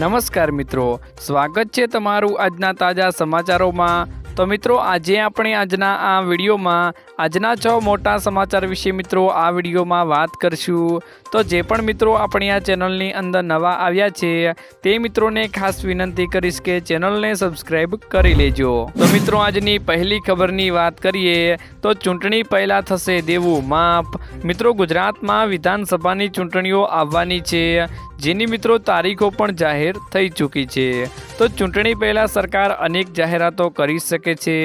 નમસ્કાર મિત્રો, સ્વાગત છે તમારું આજના તાજા સમાચારોમાં. તો મિત્રો, આજે આપણે આજના આ વિડીયોમાં આજના છ મોટા સમાચાર વિશે મિત્રો આ વિડીયોમાં વાત કરશું. તો જે પણ મિત્રો આપણી આ ચેનલની અંદર નવા આવ્યા છે, તે મિત્રોને ખાસ વિનંતી કરીશ કે ચેનલને સબસ્ક્રાઈબ કરી લેજો. તો મિત્રો આજની પહેલી ખબરની વાત કરીએ, તો ચૂંટણી પહેલાં થશે દેવું માપ મિત્રો ગુજરાતમાં વિધાનસભાની ચૂંટણીઓ આવવાની છે, જેની મિત્રો તારીખો પણ જાહેર થઈ ચૂકી છે. તો ચૂંટણી પહેલાં સરકાર અનેક જાહેરાતો કરી શકે છે,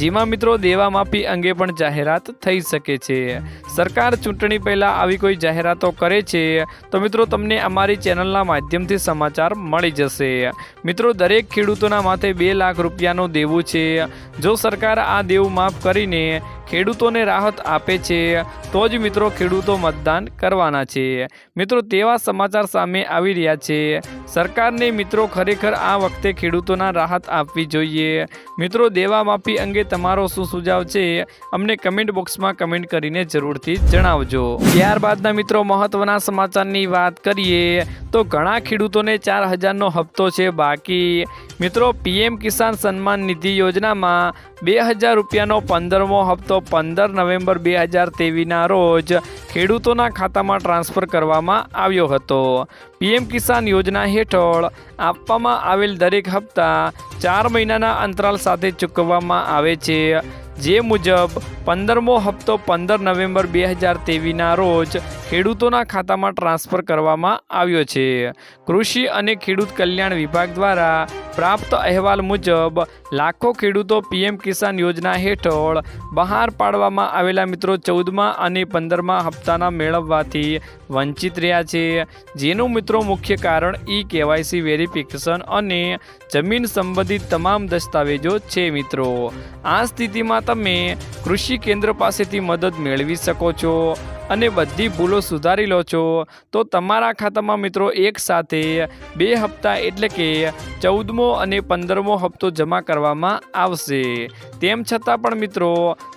જેમાં મિત્રો દેવા માફી અંગે પણ જાહેરાત થઈ શકે છે. સરકાર ચૂંટણી પહેલાં આવી કોઈ જાહેરાતો કરે છે? તો મિત્રો, તમને અમારી ચેનલના માધ્યમથી સમાચાર મળી જશે. મિત્રો, દરેક ખેડૂતોના માથે બે લાખ રૂપિયાનું દેવું છે. જો સરકાર આ દેવું માફ કરીને ખેડૂતોને રાહત આપે છે. તો જ મિત્રો ખેડૂતો મતદાન કરવાના છે. મિત્રો તેવા સમાચાર સામે આવી રહ્યા છે. સરકારને મિત્રો ખરેખર આ વખતે ખેડૂતોના રાહત આપવી જોઈએ. મિત્રો દેવા માફી અંગે તમારો શું સુઝાવ છે? અમને કમેન્ટ બોક્સમાં કમેન્ટ કરીને જરૂરથી જણાવજો. ત્યારબાદના મિત્રો મહત્વના સમાચારની વાત કરીએ, તો ઘણા ખેડૂતોને ચાર હજારનો હપ્તો છે બાકી. મિત્રો પીએમ કિસાન સન્માન નિધિ યોજનામાં બે હજાર રૂપિયાનો પંદરમો હપ્તો પંદર નવેમ્બર બે હજાર તેવીના રોજ ખેડૂતોના ખાતામાં ટ્રાન્સફર કરવામાં આવ્યો હતો. પીએમ કિસાન યોજના હેઠળ આપવામાં આવેલ દરેક હપ્તા ચાર મહિનાના અંતરાલ સાથે ચૂકવવામાં આવે છે. જે મુજબ પંદરમો હપ્તો પંદર નવેમ્બર બે હજાર તેવીના રોજ ખેડૂતોના ખાતામાં ટ્રાન્સફર કરવામાં આવ્યો છે. કૃષિ અને ખેડૂત કલ્યાણ વિભાગ દ્વારા પ્રાપ્ત અહેવાલ મુજબ લાખો ખેડૂતો પીએમ કિસાન યોજના હેઠળ બહાર પાડવામાં આવેલા મિત્રો ચૌદમા અને પંદરમા હપ્તાના મેળવવાથી વંચિત રહ્યા છે. જેનું મિત્રો મુખ્ય કારણ ઈ કેવાયસી વેરિફિકેશન અને જમીન સંબંધિત તમામ દસ્તાવેજો છે મિત્રો. આ સ્થિતિમાં તમે કૃષિ કેન્દ્ર પાસેથી મદદ મેળવી શકો છો અને બધી ભૂલો સુધારી લો છો, તો તમારા ખાતામાં મિત્રો એક સાથે બે હપ્તા એટલે કે ચૌદમો અને પંદરમો હપ્તો જમા કરવામાં આવશે. તેમ છતાં પણ મિત્રો,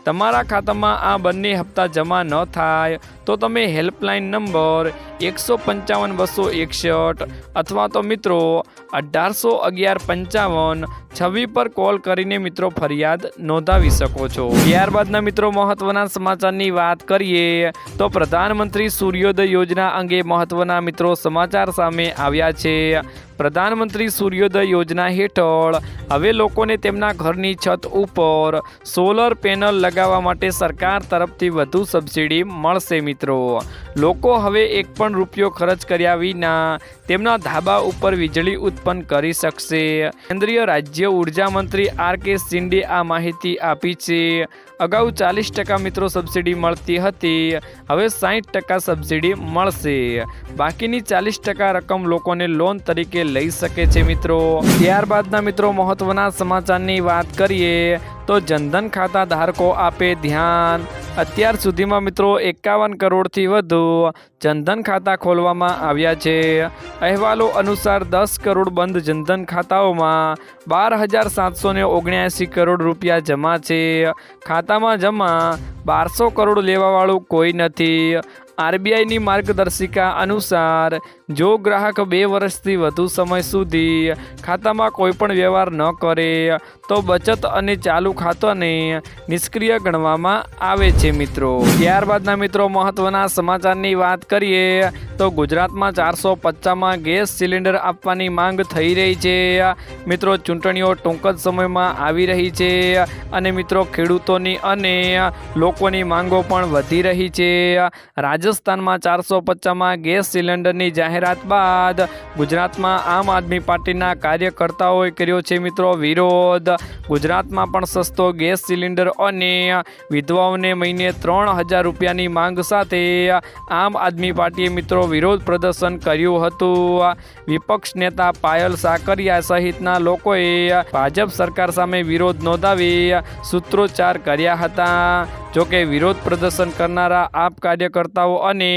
તમારા ખાતામાં આ બંને હપ્તા જમા ન થાય, તો તમે હેલ્પલાઇન નંબર એકસો પંચાવન બસો એકસઠ અથવા તો મિત્રો અઢારસો અગિયાર પંચાવન છવ્વી પર કોલ કરીને મિત્રો ફરિયાદ નોંધાવી શકો છો. ત્યારબાદના મિત્રો મહત્વના સમાચારની વાત કરીએ તો પ્રધાનમંત્રી સૂર્યોદય યોજના અંગે મહત્વના મિત્રો સમાચાર સામે આવ્યા છે. પ્રધાનમંત્રી સૂર્યોદય યોજના હેઠળ હવે લોકોને તેમના ઘરની છત ઉપર સોલર પેનલ લગાવવા માટે સરકાર તરફથી વધુ સબસિડી મળશે મિત્રો. લોકો હવે એક પણ રૂપિયો ખર્ચ કર્યા વિના તેમના ધાબા ઉપર વીજળી ઉત્પન્ન કરી શકશે. કેન્દ્રીય રાજ્ય ઊર્જા મંત્રી આર કે શિંડે આ માહિતી આપી છે. અગાઉ ચાલીસ ટકા મિત્રો સબસિડી મળતી હતી. હવે સાહીઠ ટકા સબસિડી મળશે. બાકીની ચાલીસ ટકા રકમ લોકોને લોન તરીકે લઈ શકે છે મિત્રો. ત્યારબાદના મિત્રો મહત્વના સમાચારની વાત કરીએ તો જનધન ખાતા ધારકો આપે ધ્યાન. અત્યાર સુધીમાં મિત્રો એકાવન કરોડથી વધુ જનધન ખાતા ખોલવામાં આવ્યા છે. અહેવાલો અનુસાર દસ કરોડ બંધ જનધન ખાતાઓમાં બાર હજાર સાતસો ઓગણ્યાસી કરોડ રૂપિયા જમા છે. ખાતામાં જમા બારસો કરોડ લેવાવાળું કોઈ નથી. આરબીઆઈની માર્ગદર્શિકા અનુસાર, જો ગ્રાહક બે વર્ષથી વધુ સમય સુધી ખાતામાં કોઈપણ વ્યવહાર ન કરે, તો બચત અને ચાલુ ખાતાને નિષ્ક્રિય ગણવામાં આવે છે મિત્રો. ત્યારબાદના મિત્રો મહત્વના સમાચારની વાત કરીએ તો ગુજરાતમાં ચારસો પચાસમાં ગેસ સિલિન્ડર આપવાની માંગ થઈ રહી છે. મિત્રો, ચૂંટણીઓ ટૂંક જ સમયમાં આવી રહી છે અને મિત્રો, ખેડૂતોની અને લોકોની માંગો પણ વધી રહી છે. રાજસ્થાનમાં ચારસો પચાસમાં ગેસ સિલિન્ડરની જાહેરાત બાદ ગુજરાતમાં આમ આદમી પાર્ટીના કાર્યકર્તાઓએ કર્યો છે મિત્રો વિરોધ. ગુજરાતમાં પણ સસ્તો ગેસ સિલિન્ડર અને વિધવાઓને મહિને ત્રણ હજાર રૂપિયાની માંગ સાથે આમ આદમી પાર્ટીએ મિત્રો વિરોધ પ્રદર્શન કર્યું હતું. વિપક્ષ નેતા પાયલ સાકરિયા સહિતના લોકોએ ભાજપ સરકાર સામે વિરોધ નોંધાવી સૂત્રોચ્ચાર કર્યા હતા. જોકે વિરોધ પ્રદર્શન કરનારા આપ કાર્યકર્તાઓ અને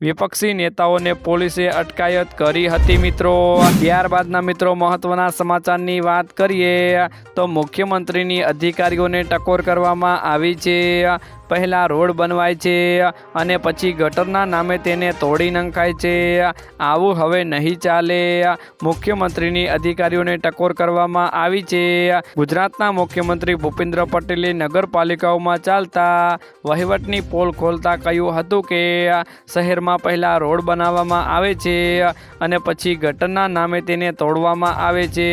વિપક્ષી નેતાઓને પોલીસે અટકાયત કરી હતી મિત્રો. ત્યારબાદના મિત્રો, મહત્વના સમાચારની વાત કરીએ તો મુખ્યમંત્રીની અધિકારીઓને ટકોર કરવામાં આવી છે. પહેલાં રોડ બનવાય છે અને પછી ગટરના નામે તેને તોડી નંખાય છે. આવું હવે નહીં ચાલે. મુખ્યમંત્રીની અધિકારીઓને ટકોર કરવામાં આવી છે. ગુજરાતના મુખ્યમંત્રી ભૂપેન્દ્ર પટેલે નગરપાલિકાઓમાં ચાલતા વહીવટની પોલ ખોલતા કહ્યું હતું કે શહેરમાં પહેલાં રોડ બનાવવામાં આવે છે અને પછી ગટરના નામે તેને તોડવામાં આવે છે.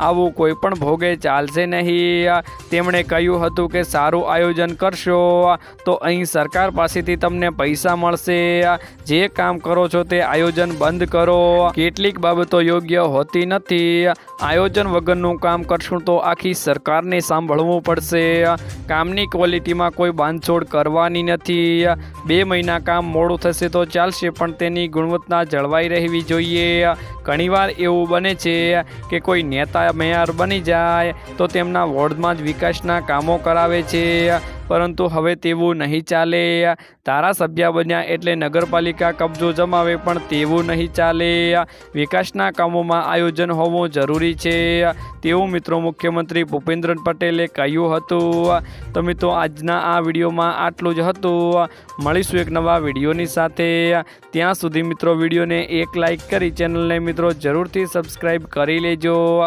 આવું કોઈ પણ ભોગે ચાલશે નહીં. તેમણે કહ્યું હતું કે સારું આયોજન કરશો. તો અહીં સરકાર પાસેથી તમને પૈસા મળશે. જે કામ કરો છો તે આયોજન બંધ કરો. કેટલીક બાબતો યોગ્ય હોતી નથી. આયોજન વગરનું કામ કરશું તો આખી સરકારને સાંભળવું પડશે. કામની ક્વોલિટીમાં કોઈ બાંધછોડ કરવાની નથી. બે મહિના કામ મોડું થશે તો ચાલશે, પણ તેની ગુણવત્તા જળવાઈ રહેવી જોઈએ. ઘણીવાર એવું બને છે કે કોઈ નેતા, મેયર બની જાય તો તેમના વોર્ડમાં જ વિકાસના કામો કરાવે છે. પરંતુ હવે તેવું નહીં ચાલે. ધારાસભ્ય બન્યા એટલે નગરપાલિકા કબજો જમાવે, પણ તેવું નહીં ચાલે. વિકાસના કામોમાં આયોજન હોવું જરૂરી છે. તેવું મિત્રો મુખ્યમંત્રી ભૂપેન્દ્ર પટેલે કહ્યું હતું. તો મિત્રો, આજના આ વિડીયોમાં આટલું જ હતું. મળીશું એક નવા વિડીયોની સાથે. ત્યાં સુધી મિત્રો વિડીયોને એક લાઇક કરી ચેનલને મિત્રો જરૂરથી સબસ્ક્રાઈબ કરી લેજો.